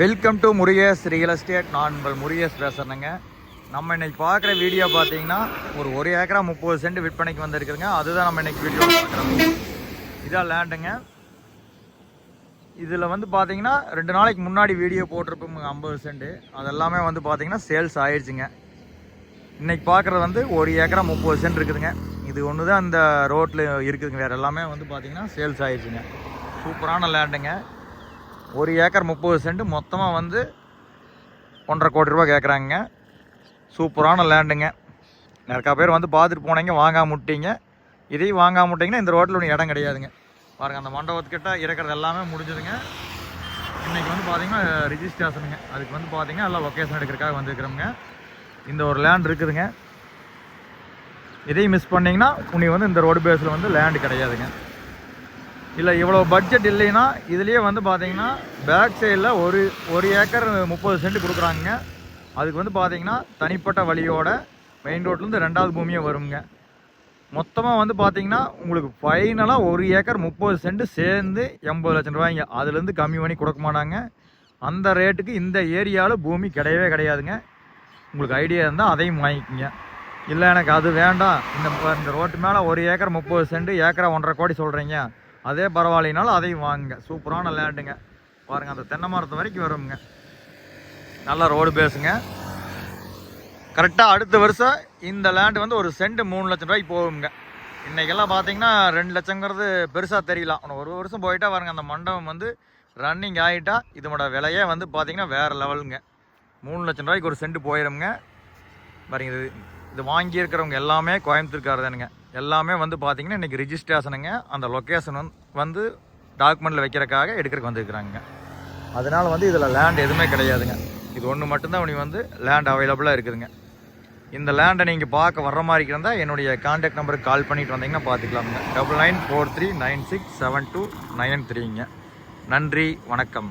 Welcome to Murugesh real estate நான் உங்கள் முருகேஷ் பேசுகிறேங்க நம்ம இன்னைக்கு பார்க்குற வீடியோ பார்த்தீங்கன்னா ஒரு ஒரு ஏக்கரா முப்பது சென்ட் விற்பனைக்கு வந்திருக்குதுங்க. அதுதான் நம்ம இன்னைக்கு வீடியோ பார்க்குறோம். இதான் லேண்டுங்க இதில் வந்து பார்த்தீங்கன்னா ரெண்டு நாளைக்கு முன்னாடி வீடியோ போட்டிருப்போம் ஐம்பது சென்ட். அதெல்லாமே வந்து பார்த்தீங்கன்னா சேல்ஸ் ஆயிடுச்சுங்க இன்றைக்கி பார்க்குறது வந்து ஒரு ஏக்கரா முப்பது சென்ட் இருக்குதுங்க. இது ஒன்று தான் அந்த ரோட்டில் இருக்குதுங்க. வேறு எல்லாமே வந்து பார்த்தீங்கன்னா சேல்ஸ் ஆயிடுச்சுங்க சூப்பரான லேண்டுங்க ஒரு ஏக்கர் முப்பது சென்ட் மொத்தமாக வந்து ஒன்றரை கோடி ரூபா கேட்குறாங்க சூப்பரான லேண்டுங்க. நிறையா பேர் வந்து பார்த்துட்டு போனீங்க வாங்காம விட்டீங்க. இதையும் வாங்காம விட்டிங்கன்னா இந்த ரோட்டில் ஒன்றும் இடம் கிடையாதுங்க. பாருங்கள் அந்த மண்டபத்துக்கிட்ட இருக்கிறது எல்லாமே முடிஞ்சதுங்க. இன்றைக்கி வந்து பார்த்தீங்கன்னா ரிஜிஸ்ட்ரேஷனுங்க அதுக்கு வந்து பார்த்தீங்கன்னா எல்லாம் லொக்கேஷன் எடுக்கிறதுக்காக வந்திருக்கிறோங்க இந்த ஒரு லேண்ட் இருக்குதுங்க. இதையும் மிஸ் பண்ணிங்கன்னா உனி வந்து இந்த ரோடு பேஸில் வந்து லேண்டு கிடையாதுங்க. இல்லை இவ்வளோ பட்ஜெட் இல்லைன்னா இதுலேயே வந்து பார்த்தீங்கன்னா பேக் சைடில் ஒரு ஒரு ஏக்கர் முப்பது சென்ட் கொடுக்குறாங்க. அதுக்கு வந்து பார்த்தீங்கன்னா தனிப்பட்ட வழியோட மெயின் ரோட்லேருந்து ரெண்டாவது பூமியை வருங்க. மொத்தமாக வந்து பார்த்தீங்கன்னா உங்களுக்கு ஃபைனலாக ஒரு ஏக்கர் முப்பது சென்ட் சேர்ந்து எண்பது லட்சம் ரூபாய்ங்க. அதுலேருந்து கம்மி பண்ணி கொடுக்க மாட்டாங்க. அந்த ரேட்டுக்கு இந்த ஏரியாவில் பூமி கிடையவே கிடையாதுங்க. உங்களுக்கு ஐடியா இருந்தால் அதையும் வாங்கிக்கோங்க. இல்லை எனக்கு அது வேண்டாம். இந்த இந்த ரோட்டு மேலே ஒரு ஏக்கர் முப்பது சென்ட் ஏக்கரை ஒன்றரை கோடி சொல்கிறீங்க அதே பரவாயில்லைனாலும் அதையும் வாங்குங்க. சூப்பரான லேண்டுங்க. பாருங்கள் அந்த தென்னை மரத்து வரைக்கும் வருங்க. நல்ல ரோடு பேசுங்க. கரெக்டாக அடுத்த வருஷம் இந்த லேண்டு வந்து ஒரு சென்ட் மூணு லட்சம் ரூபாய்க்கு போகுங்க. இன்றைக்கெல்லாம் பார்த்தீங்கன்னா ரெண்டு லட்சங்கிறது பெருசாக தெரியலாம் ஆனால் ஒரு வருஷம் போயிட்டா பாருங்கள் அந்த மண்டபம் வந்து ரன்னிங் ஆகிட்டா இதனோட விலையே வந்து பார்த்திங்கன்னா வேறு லெவலுங்க. மூணு லட்சம் ரூபாய்க்கு ஒரு சென்ட் போயிடும்ங்க பாருங்க இது இது வாங்கியிருக்கிறவங்க எல்லாமே கோயம்புத்தூர்காரதானுங்க எல்லாமே வந்து பார்த்தீங்கன்னா இன்றைக்கி ரிஜிஸ்ட்ரேஷனுங்க அந்த லொக்கேஷன் வந்து வந்து டாக்குமெண்ட்டில் வைக்கிறக்காக எடுக்கிறதுக்கு வந்துருக்குறாங்க அதனால் வந்து இதில் லேண்ட் எதுவுமே கிடையாதுங்க. இது ஒன்று மட்டும்தான் உனி வந்து லேண்ட் அவைலபிளாக இருக்குதுங்க. இந்த லேண்டை நீங்கள் பார்க்க வர்ற மாதிரி இருந்தால் என்னுடைய கான்டாக்ட் நம்பருக்கு கால் பண்ணிட்டு வந்தீங்கன்னா பார்த்துக்கலாமுங்க. Double nine four three nine six seven two nine த்ரீங்க நன்றி வணக்கம்.